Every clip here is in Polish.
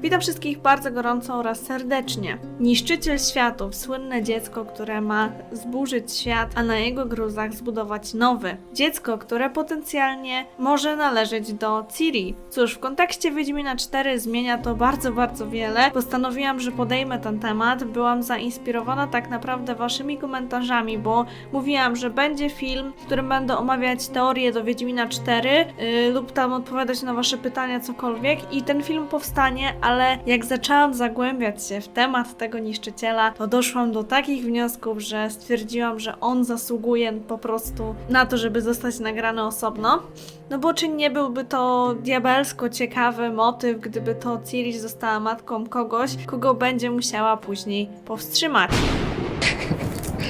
Witam wszystkich bardzo gorąco oraz serdecznie. Niszczyciel światów, słynne dziecko, które ma zburzyć świat, a na jego gruzach zbudować nowy. Dziecko, które potencjalnie może należeć do Ciri. Cóż, w kontekście Wiedźmina 4 zmienia to bardzo, bardzo wiele. Postanowiłam, że podejmę ten temat. Byłam zainspirowana tak naprawdę waszymi komentarzami, bo mówiłam, że będzie film, w którym będę omawiać teorię do Wiedźmina 4 yy, lub tam odpowiadać na wasze pytania, cokolwiek i ten film powstanie, ale jak zaczęłam zagłębiać się w temat tego niszczyciela, to doszłam do takich wniosków, że stwierdziłam, że on zasługuje po prostu na to, żeby zostać nagrany osobno. No bo czy nie byłby to diabelsko ciekawy motyw, gdyby to Ciri została matką kogoś, kogo będzie musiała później powstrzymać?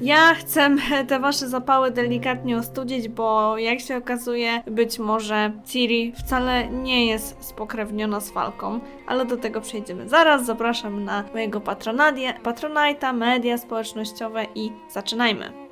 Ja chcę te wasze zapały delikatnie ostudzić, bo jak się okazuje, być może Ciri wcale nie jest spokrewniona z Falką, ale do tego przejdziemy zaraz. Zapraszam na mojego patronadię, Patronite'a, media społecznościowe i zaczynajmy.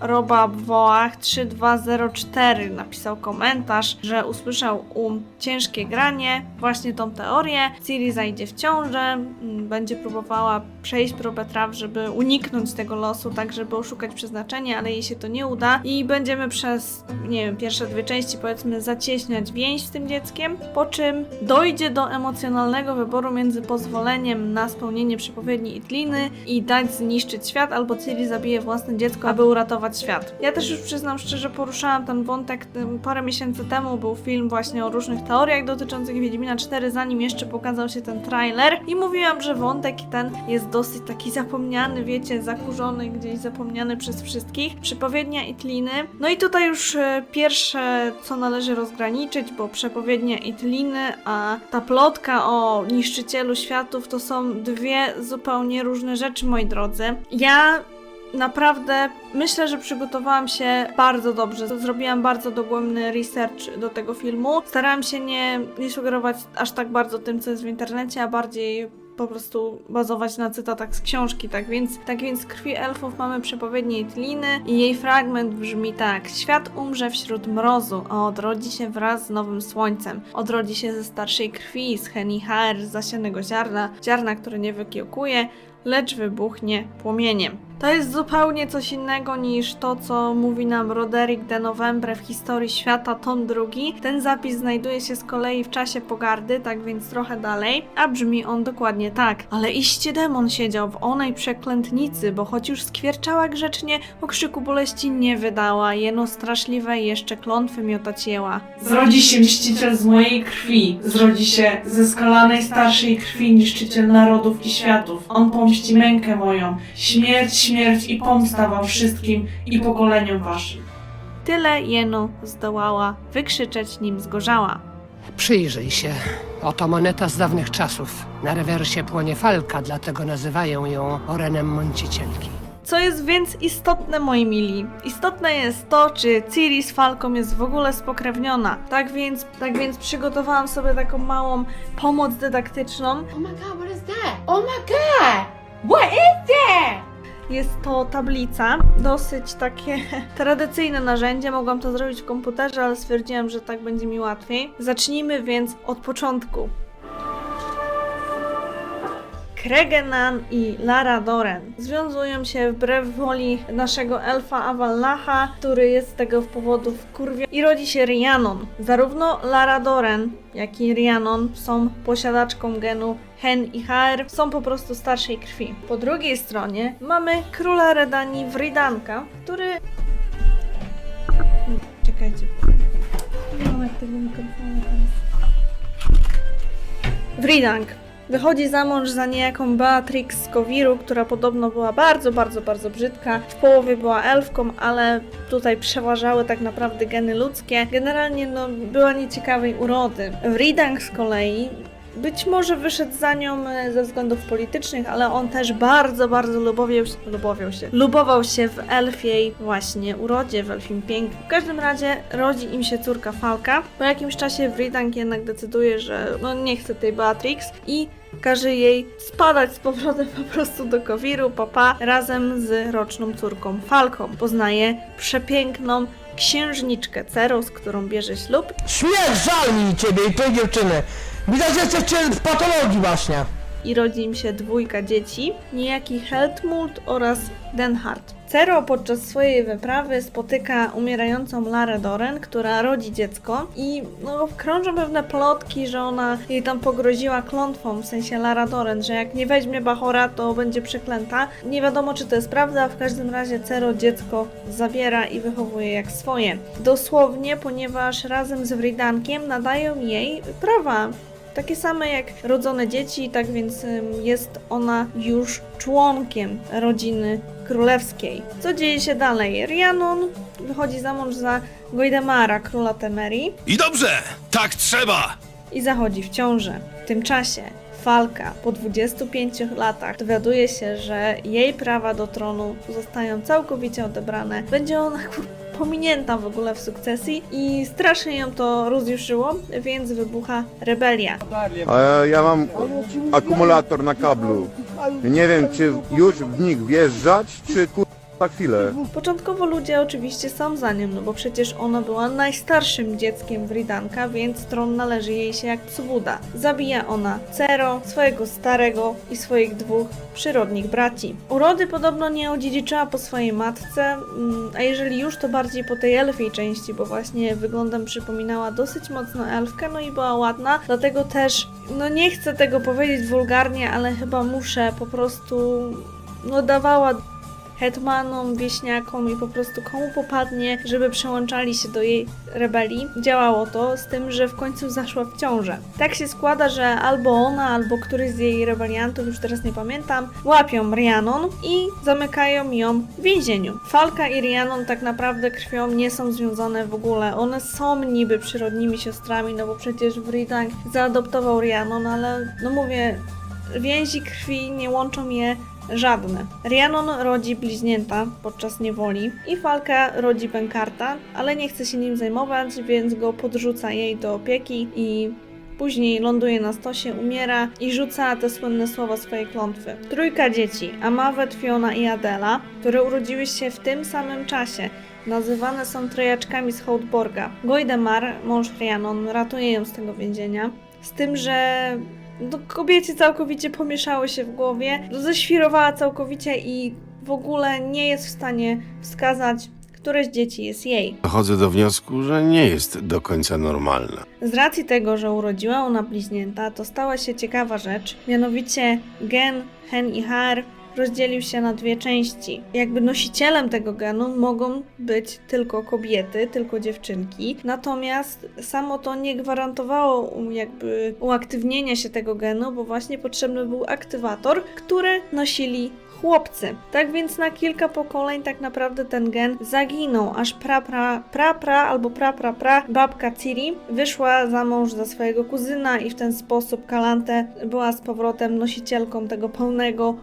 Roba Woach 3204 napisał komentarz, że usłyszał um ciężkie granie, właśnie tą teorię. Ciri zajdzie w ciążę, mm, będzie próbowała przejść próbę traw, żeby uniknąć tego losu, tak żeby oszukać przeznaczenie, ale jej się to nie uda i będziemy przez, nie wiem, pierwsze dwie części powiedzmy zacieśniać więź z tym dzieckiem, po czym dojdzie do emocjonalnego wyboru między pozwoleniem na spełnienie przepowiedni Itliny i dać zniszczyć świat, albo Ciri zabije własne dziecko, aby uratować świat. Ja też już przyznam szczerze, poruszałam ten wątek parę miesięcy temu, był film właśnie o różnych teoriach dotyczących Wiedźmina 4, zanim jeszcze pokazał się ten trailer i mówiłam, że wątek ten jest dosyć taki zapomniany, wiecie, zakurzony, gdzieś zapomniany przez wszystkich. Przepowiednia Itliny. No i tutaj już e, pierwsze, co należy rozgraniczyć, bo przepowiednia Itliny, a ta plotka o niszczycielu światów to są dwie zupełnie różne rzeczy, moi drodzy. Ja Naprawdę myślę, że przygotowałam się bardzo dobrze. Zrobiłam bardzo dogłębny research do tego filmu. Starałam się nie, nie sugerować aż tak bardzo tym, co jest w internecie, a bardziej po prostu bazować na cytatach z książki, tak więc, tak więc krwi elfów mamy przepowiednię Itliny i jej fragment brzmi tak. Świat umrze wśród mrozu, a odrodzi się wraz z nowym słońcem. Odrodzi się ze starszej krwi, z Henihaer, zasianego ziarna, ziarna, które nie wykiełkuje, lecz wybuchnie płomieniem. To jest zupełnie coś innego niż to, co mówi nam Roderick de Novembre w historii świata, tom drugi. Ten zapis znajduje się z kolei w czasie pogardy, tak więc trochę dalej, a brzmi on dokładnie tak. Ale iście demon siedział w onej przeklętnicy, bo choć już skwierczała grzecznie, okrzyku boleści nie wydała, jeno straszliwe jeszcze klątwy miotać jęła. Zrodzi się mściciel z mojej krwi, zrodzi się ze skalanej starszej krwi niszczyciel narodów i światów. On pomści mękę moją, śmierć, śmierć i pomsta wam wszystkim i pokoleniom waszym. Tyle jeno zdołała wykrzyczeć, nim zgorzała. Przyjrzyj się. Oto moneta z dawnych czasów. Na rewersie płonie falka, dlatego nazywają ją Orenem Mącicielki. Co jest więc istotne, moi mili? Istotne jest to, czy Ciri z Falką jest w ogóle spokrewniona. Tak więc, tak więc przygotowałam sobie taką małą pomoc dydaktyczną. Oh my god, what is that? Oh my god! What is that? Jest to tablica, dosyć takie tradycyjne narzędzie. Mogłam to zrobić w komputerze, ale stwierdziłam, że tak będzie mi łatwiej. Zacznijmy więc od początku. Kregenan i Lara Doren związują się wbrew woli naszego elfa Avallacha, który jest z tego powodu wkurwia i rodzi się Rhiannon. Zarówno Lara Doren, jak i Rhiannon są posiadaczką genu Hen i Haer, są po prostu starszej krwi. Po drugiej stronie mamy króla Redanii Wridanka, który... Czekajcie. Nie mam jak mikrofonu teraz. Wridank Wychodzi za mąż za niejaką Beatrix z Kowiru, która podobno była bardzo, bardzo, bardzo brzydka. W połowie była elfką, ale tutaj przeważały tak naprawdę geny ludzkie. Generalnie no, była nieciekawej urody. Wridang z kolei być może wyszedł za nią e, ze względów politycznych, ale on też bardzo, bardzo lubowiał się, lubował się w elfiej właśnie urodzie, w elfim pięknie. W każdym razie rodzi im się córka Falka. Po jakimś czasie Wridang jednak decyduje, że no nie chce tej Beatrix i każe jej spadać z powrotem po prostu do Kowiru, papa, razem z roczną córką Falką. Poznaje przepiękną księżniczkę Cerą, z którą bierze ślub Śmierć, żal mi ciebie i tej dziewczyny. Widać, że jesteście w patologii właśnie. i rodzi im się dwójka dzieci, niejaki Heltmut oraz Denhard. Cero podczas swojej wyprawy spotyka umierającą Larę Doren, która rodzi dziecko i no, krążą pewne plotki, że ona jej tam pogroziła klątwą, w sensie Lara Doren, że jak nie weźmie Bachora, to będzie przeklęta. Nie wiadomo, czy to jest prawda, w każdym razie Cero dziecko zabiera i wychowuje jak swoje. Dosłownie, ponieważ razem z Wridankiem nadają jej prawa takie same jak rodzone dzieci, tak więc jest ona już członkiem rodziny królewskiej. Co dzieje się dalej? Rhiannon wychodzi za mąż za Goidemara, króla Temerii I dobrze, tak trzeba! i zachodzi w ciążę. W tym czasie Falka po 25 latach dowiaduje się, że jej prawa do tronu zostają całkowicie odebrane. Będzie ona pominięta w ogóle w sukcesji i strasznie ją to rozjuszyło, więc wybucha rebelia. A ja mam akumulator na kablu. Nie wiem, czy już w nich wjeżdżać, czy kur... za chwilę. Początkowo ludzie oczywiście są za nią, no bo przecież ona była najstarszym dzieckiem Wridanka, więc tron należy jej się jak Psubuda. Zabija ona Cero, swojego starego i swoich dwóch przyrodnich braci. Urody podobno nie odziedziczyła po swojej matce, mm, a jeżeli już to bardziej po tej elfiej części, bo właśnie wyglądem przypominała dosyć mocno elfkę, no i była ładna, dlatego też, no nie chcę tego powiedzieć wulgarnie, ale chyba muszę po prostu, no dawała hetmanom, wieśniakom i po prostu komu popadnie, żeby przełączali się do jej rebelii. Działało to, z tym, że w końcu zaszła w ciążę. Tak się składa, że albo ona, albo któryś z jej rebeliantów, już teraz nie pamiętam, łapią Rhiannon i zamykają ją w więzieniu. Falka i Rhiannon tak naprawdę krwią nie są związane w ogóle. One są niby przyrodnimi siostrami, no bo przecież Writank zaadoptował Rhiannon, ale no mówię, więzi krwi nie łączą je żadne. Rhiannon rodzi bliźnięta podczas niewoli i Falka rodzi Benkarta, ale nie chce się nim zajmować, więc go podrzuca jej do opieki i Później ląduje na stosie, umiera i rzuca te słynne słowa swojej klątwy. Trójka dzieci, Amawet, Fiona i Adela, które urodziły się w tym samym czasie, nazywane są trojaczkami z Hołdborga. Gojdemar, mąż Rhiannon, ratuje ją z tego więzienia, z tym, że no, kobiecie całkowicie pomieszało się w głowie, ześwirowała całkowicie i w ogóle nie jest w stanie wskazać, któreś dzieci jest jej. Dochodzę do wniosku, że nie jest do końca normalna. Z racji tego, że urodziła ona bliźnięta, to stała się ciekawa rzecz, mianowicie gen, hen i har rozdzielił się na dwie części. Jakby nosicielem tego genu mogą być tylko kobiety, tylko dziewczynki, natomiast samo to nie gwarantowało jakby uaktywnienia się tego genu, bo właśnie potrzebny był aktywator, który nosili chłopcy. Tak więc na kilka pokoleń tak naprawdę ten gen zaginął, aż pra pra, pra, pra albo pra pra pra babka Ciri wyszła za mąż za swojego kuzyna i w ten sposób Kalante była z powrotem nosicielką tego pełnego,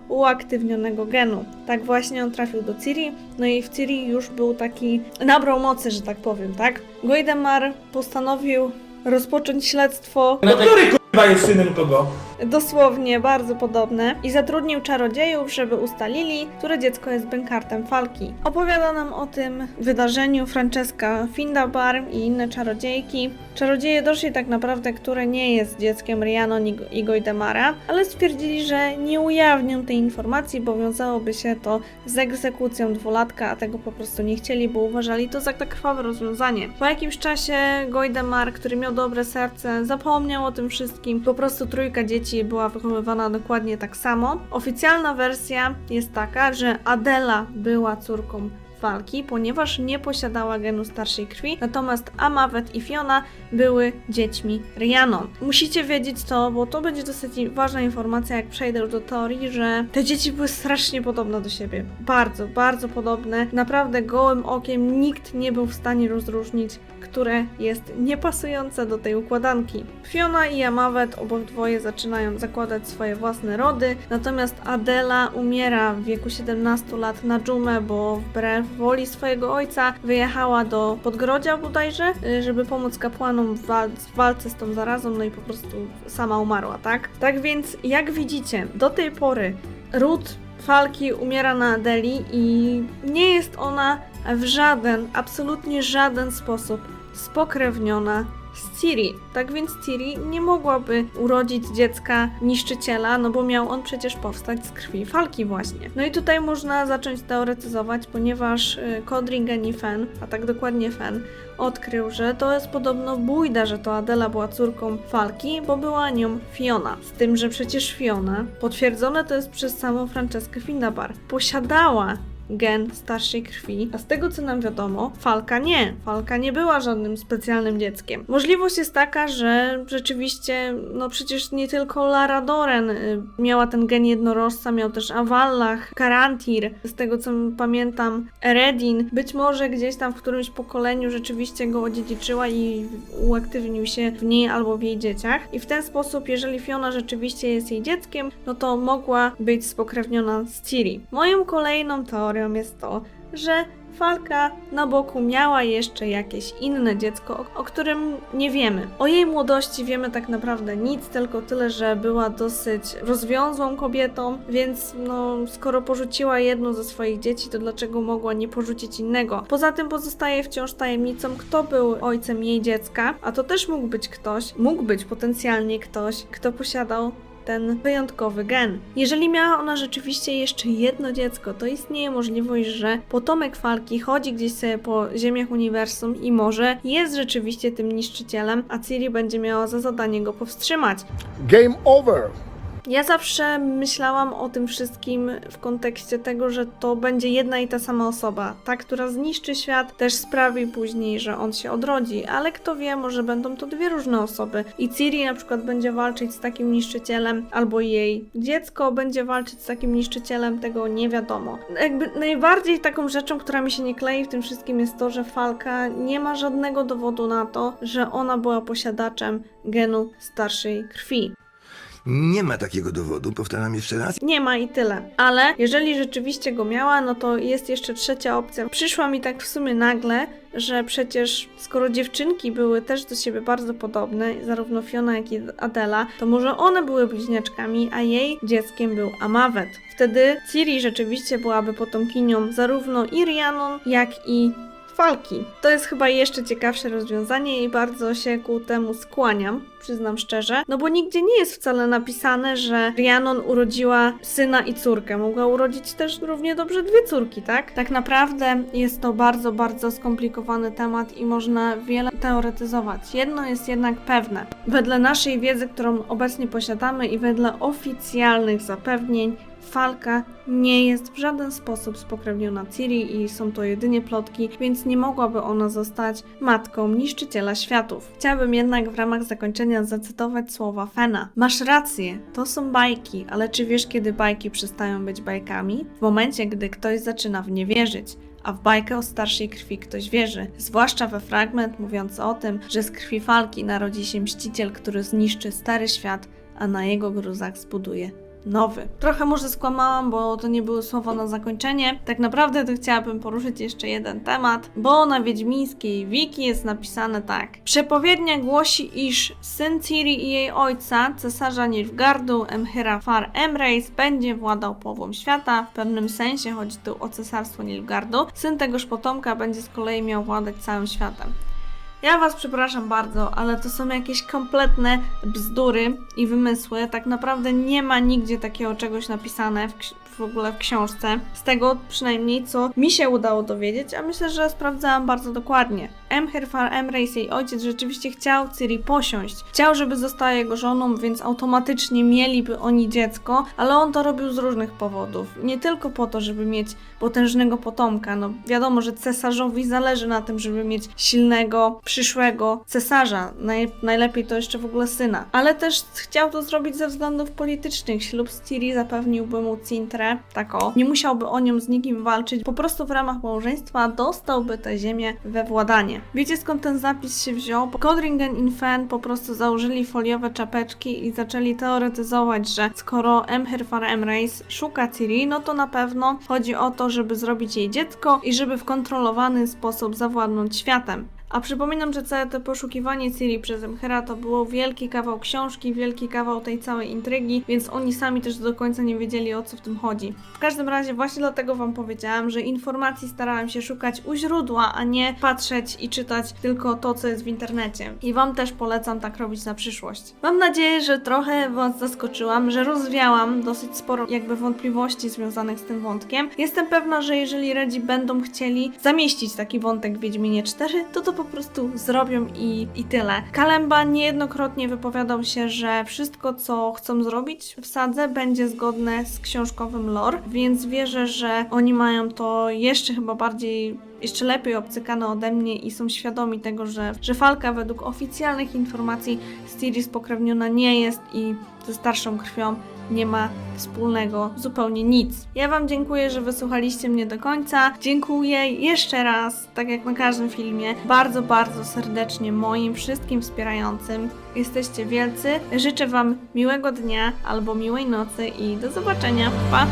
uaktywnionego genu. Tak właśnie on trafił do Ciri, no i w Ciri już był taki, nabrał mocy, że tak powiem, tak? Goidemar postanowił rozpocząć śledztwo No który k***a jest synem kogo? dosłownie bardzo podobne i zatrudnił czarodziejów, żeby ustalili, które dziecko jest bękartem Falki. Opowiada nam o tym wydarzeniu Francesca Findabar i inne czarodziejki. Czarodzieje doszli tak naprawdę, które nie jest dzieckiem Rhiannon i Go- i Gojdemara, ale stwierdzili, że nie ujawnią tej informacji, bo wiązałoby się to z egzekucją dwulatka, a tego po prostu nie chcieli, bo uważali to za tak krwawe rozwiązanie. Po jakimś czasie Gojdemar, który miał dobre serce, zapomniał o tym wszystkim. Po prostu trójka dzieci była wychowywana dokładnie tak samo. Oficjalna wersja jest taka, że Adela była córką walki, ponieważ nie posiadała genu starszej krwi, natomiast Amawet i Fiona były dziećmi Rhiannon. Musicie wiedzieć to, bo to będzie dosyć ważna informacja, jak przejdę do teorii, że te dzieci były strasznie podobne do siebie. Bardzo, bardzo podobne. Naprawdę gołym okiem nikt nie był w stanie rozróżnić, które jest niepasujące do tej układanki. Fiona i Amawet obydwoje zaczynają zakładać swoje własne rody, natomiast Adela umiera w wieku 17 lat na dżumę, bo wbrew woli swojego ojca wyjechała do Podgrodzia bodajże, y, żeby pomóc kapłanom w, wal- w walce z tą zarazą, no i po prostu sama umarła, tak? Tak więc, jak widzicie, do tej pory ród Falki umiera na Adeli i nie jest ona w żaden, absolutnie żaden sposób spokrewniona z Ciri. Tak więc Ciri nie mogłaby urodzić dziecka niszczyciela, no bo miał on przecież powstać z krwi Falki właśnie. No i tutaj można zacząć teoretyzować, ponieważ y, Codringen i Fen, a tak dokładnie Fen, odkrył, że to jest podobno bójda, że to Adela była córką Falki, bo była nią Fiona. Z tym, że przecież Fiona, potwierdzone to jest przez samą Franceskę Findabar, posiadała gen starszej krwi, a z tego co nam wiadomo, Falka nie. Falka nie była żadnym specjalnym dzieckiem. Możliwość jest taka, że rzeczywiście, no przecież nie tylko Lara Doren y, miała ten gen jednorożca, miał też Avallach, Karantir, z tego co pamiętam, Eredin. Być może gdzieś tam w którymś pokoleniu rzeczywiście go odziedziczyła i uaktywnił się w niej albo w jej dzieciach. I w ten sposób, jeżeli Fiona rzeczywiście jest jej dzieckiem, no to mogła być spokrewniona z Ciri. Moją kolejną teorią jest to, że Falka na boku miała jeszcze jakieś inne dziecko, o którym nie wiemy. O jej młodości wiemy tak naprawdę nic, tylko tyle, że była dosyć rozwiązłą kobietą, więc no, skoro porzuciła jedno ze swoich dzieci, to dlaczego mogła nie porzucić innego? Poza tym pozostaje wciąż tajemnicą, kto był ojcem jej dziecka, a to też mógł być ktoś, mógł być potencjalnie ktoś, kto posiadał ten wyjątkowy gen. Jeżeli miała ona rzeczywiście jeszcze jedno dziecko, to istnieje możliwość, że potomek Falki chodzi gdzieś sobie po ziemiach uniwersum i może jest rzeczywiście tym niszczycielem, a Ciri będzie miała za zadanie go powstrzymać. Game over! Ja zawsze myślałam o tym wszystkim w kontekście tego, że to będzie jedna i ta sama osoba. Ta, która zniszczy świat, też sprawi później, że on się odrodzi, ale kto wie, może będą to dwie różne osoby. I Ciri na przykład będzie walczyć z takim niszczycielem, albo jej dziecko będzie walczyć z takim niszczycielem, tego nie wiadomo. Jakby najbardziej taką rzeczą, która mi się nie klei w tym wszystkim jest to, że Falka nie ma żadnego dowodu na to, że ona była posiadaczem genu starszej krwi. Nie ma takiego dowodu, powtarzam jeszcze raz. Nie ma i tyle. Ale jeżeli rzeczywiście go miała, no to jest jeszcze trzecia opcja. Przyszła mi tak w sumie nagle, że przecież skoro dziewczynki były też do siebie bardzo podobne, zarówno Fiona, jak i Adela, to może one były bliźniaczkami, a jej dzieckiem był Amawet. Wtedy Ciri rzeczywiście byłaby potomkinią zarówno i Rhiannon, jak i To jest chyba jeszcze ciekawsze rozwiązanie i bardzo się ku temu skłaniam, przyznam szczerze, no bo nigdzie nie jest wcale napisane, że Rhiannon urodziła syna i córkę. Mogła urodzić też równie dobrze dwie córki, tak? Tak naprawdę jest to bardzo, bardzo skomplikowany temat i można wiele teoretyzować. Jedno jest jednak pewne. Wedle naszej wiedzy, którą obecnie posiadamy i wedle oficjalnych zapewnień, Falka nie jest w żaden sposób spokrewniona Ciri i są to jedynie plotki, więc nie mogłaby ona zostać matką niszczyciela światów. Chciałabym jednak w ramach zakończenia zacytować słowa Fena. Masz rację, to są bajki, ale czy wiesz kiedy bajki przestają być bajkami? W momencie, gdy ktoś zaczyna w nie wierzyć. A w bajkę o starszej krwi ktoś wierzy, zwłaszcza we fragment mówiący o tym, że z krwi Falki narodzi się mściciel, który zniszczy stary świat, a na jego gruzach zbuduje nowy. Trochę może skłamałam, bo to nie były słowa na zakończenie. Tak naprawdę to chciałabym poruszyć jeszcze jeden temat, bo na wiedźmińskiej wiki jest napisane tak. Przepowiednia głosi, iż syn Ciri i jej ojca, cesarza Nilfgaardu, Emhyra Far Emreis, będzie władał połową świata. W pewnym sensie chodzi tu o cesarstwo Nilfgaardu. Syn tegoż potomka będzie z kolei miał władać całym światem. Ja Was przepraszam bardzo, ale to są jakieś kompletne bzdury i wymysły. Tak naprawdę nie ma nigdzie takiego czegoś napisane w, w ogóle w książce. Z tego przynajmniej co mi się udało dowiedzieć, a myślę, że sprawdzałam bardzo dokładnie. Emhyrfar Emreis, jej ojciec, rzeczywiście chciał Ciri posiąść. Chciał, żeby została jego żoną, więc automatycznie mieliby oni dziecko, ale on to robił z różnych powodów. Nie tylko po to, żeby mieć potężnego potomka. No wiadomo, że cesarzowi zależy na tym, żeby mieć silnego, przyszłego cesarza. Naj, najlepiej to jeszcze w ogóle syna. Ale też chciał to zrobić ze względów politycznych. Ślub z Ciri zapewniłby mu Cintrę, tak. Nie musiałby o nią z nikim walczyć. Po prostu w ramach małżeństwa dostałby tę ziemię we władanie. Wiecie skąd ten zapis się wziął? Bo Codringen i Fen po prostu założyli foliowe czapeczki i zaczęli teoretyzować, że skoro Emhyrfar Emreis szuka Ciri, no to na pewno chodzi o to, żeby zrobić jej dziecko i żeby w kontrolowany sposób zawładnąć światem. A przypominam, że całe to poszukiwanie Ciri przez Emhyra to było wielki kawał książki, wielki kawał tej całej intrygi, więc oni sami też do końca nie wiedzieli o co w tym chodzi. W każdym razie właśnie dlatego Wam powiedziałam, że informacji starałam się szukać u źródła, a nie patrzeć i czytać tylko to, co jest w internecie. I Wam też polecam tak robić na przyszłość. Mam nadzieję, że trochę Was zaskoczyłam, że rozwiałam dosyć sporo jakby wątpliwości związanych z tym wątkiem. Jestem pewna, że jeżeli Redzi będą chcieli zamieścić taki wątek w Wiedźminie 4, to to po prostu zrobią i, i tyle. Kalemba niejednokrotnie wypowiadał się, że wszystko, co chcą zrobić w sadze, będzie zgodne z książkowym lore, więc wierzę, że oni mają to jeszcze chyba bardziej jeszcze lepiej obcykane ode mnie i są świadomi tego, że, że Falka według oficjalnych informacji z Ciri spokrewniona nie jest i ze starszą krwią nie ma wspólnego zupełnie nic. Ja Wam dziękuję, że wysłuchaliście mnie do końca. Dziękuję jeszcze raz, tak jak na każdym filmie, bardzo, bardzo serdecznie moim wszystkim wspierającym. Jesteście wielcy. Życzę Wam miłego dnia albo miłej nocy i do zobaczenia. Pa!